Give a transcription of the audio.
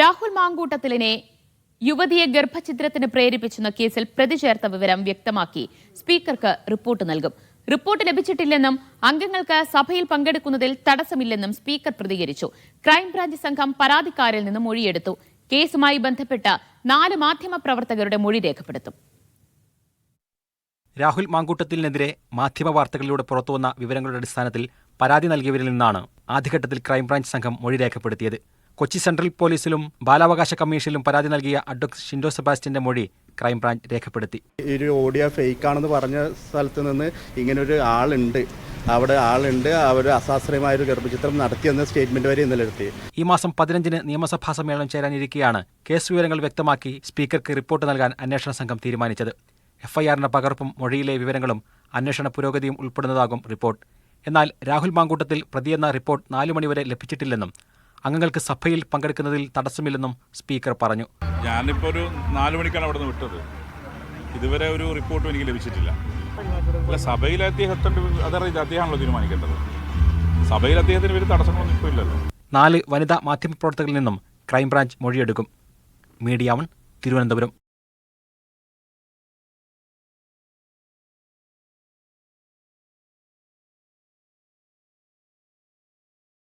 രാഹുൽ മാങ്കൂട്ടത്തിലിനെ യുവതിയെ ഗർഭഛിദ്രത്തിന് പ്രേരിപ്പിച്ചെന്ന കേസിൽ പ്രതി ചേർത്ത വിവരം വ്യക്തമാക്കി സ്പീക്കർക്ക് റിപ്പോർട്ട് നൽകും. റിപ്പോർട്ട് ലഭിച്ചിട്ടില്ലെന്നും അംഗങ്ങൾക്ക് സഭയിൽ പങ്കെടുക്കുന്നതിൽ തടസ്സമില്ലെന്നും സ്പീക്കർ പ്രതികരിച്ചു. ക്രൈംബ്രാഞ്ച് സംഘം പരാതിക്കാരിൽ നിന്ന് മൊഴിയെടുത്തു. കേസുമായി ബന്ധപ്പെട്ട നാല് മാധ്യമ പ്രവർത്തകരുടെ മൊഴി രേഖപ്പെടുത്തും. രാഹുൽ മാങ്കൂട്ടത്തിനെതിരെ മാധ്യമ വാർത്തകളിലൂടെ പുറത്തുവന്ന വിവരങ്ങളുടെ അടിസ്ഥാനത്തിൽ പരാതി നൽകിയവരിൽ നിന്നാണ് ആദ്യഘട്ടത്തിൽ ക്രൈംബ്രാഞ്ച് സംഘം മൊഴി രേഖപ്പെടുത്തിയത്. കൊച്ചി സെൻട്രൽ പോലീസിലും ബാലാവകാശ കമ്മീഷനിലും പരാതി നൽകിയ അഡ്വക്കേറ്റ് ഷിൻഡോ സെബാസ്റ്റ്യന്റെ മൊഴി ക്രൈംബ്രാഞ്ച് രേഖപ്പെടുത്തി. ഒരു ഓഡിയോ ഫേക്ക് ആണെന്ന് പറഞ്ഞ സ്ഥലത്ത് നിന്ന് ഇങ്ങനൊരു ആളുണ്ട്. അവിടെ ആളുണ്ട്. അവർ അശാസ്ത്രീയമായ ഒരു ഗർഭചിത്രം നടത്തിയെന്ന സ്റ്റേറ്റ്മെന്റ് വരെ ഇന്നലെ എടുത്തി. ഈ മാസം പതിനഞ്ചിന് നിയമസഭാ സമ്മേളനം ചേരാനിരിക്കെയാണ് കേസ് വിവരങ്ങൾ വ്യക്തമാക്കി സ്പീക്കർക്ക് റിപ്പോർട്ട് നൽകാൻ അന്വേഷണ സംഘം തീരുമാനിച്ചത്. എഫ്ഐആറിന്റെ പകർപ്പും മൊഴിയിലെ വിവരങ്ങളും അന്വേഷണ പുരോഗതിയും ഉൾപ്പെടുന്നതാകും റിപ്പോർട്ട്. എന്നാൽ രാഹുൽ മാങ്കൂട്ടത്തിൽ പ്രതിയെന്ന റിപ്പോർട്ട് നാലു മണിവരെ ലഭിച്ചിട്ടില്ലെന്നും അംഗങ്ങൾക്ക് സഭയിൽ പങ്കെടുക്കുന്നതിൽ തടസ്സമില്ലെന്നും സ്പീക്കർ പറഞ്ഞു. ഞാനിപ്പോൾ ഒരു നാല് മണിക്കാണ് അവിടെ നിന്ന് വിട്ടത്. ഇതുവരെ ഒരു റിപ്പോർട്ടും എനിക്ക് ലഭിച്ചിട്ടില്ല. അല്ല സഭയിൽ അദ്ദേഹത്തിന്റെ അതറിയില്ല അദ്ദേഹമാണല്ലോ തീരുമാനിക്കേണ്ടത്. സഭയിൽ അദ്ദേഹത്തിന് വലിയ തടസ്സങ്ങളൊന്നും ഇപ്പോൾ ഇല്ലല്ലോ. നാല് വനിതാ മാധ്യമപ്രവർത്തകരിൽ നിന്നും ക്രൈംബ്രാഞ്ച് മൊഴിയെടുക്കും. Media one Thiruvananthapuram.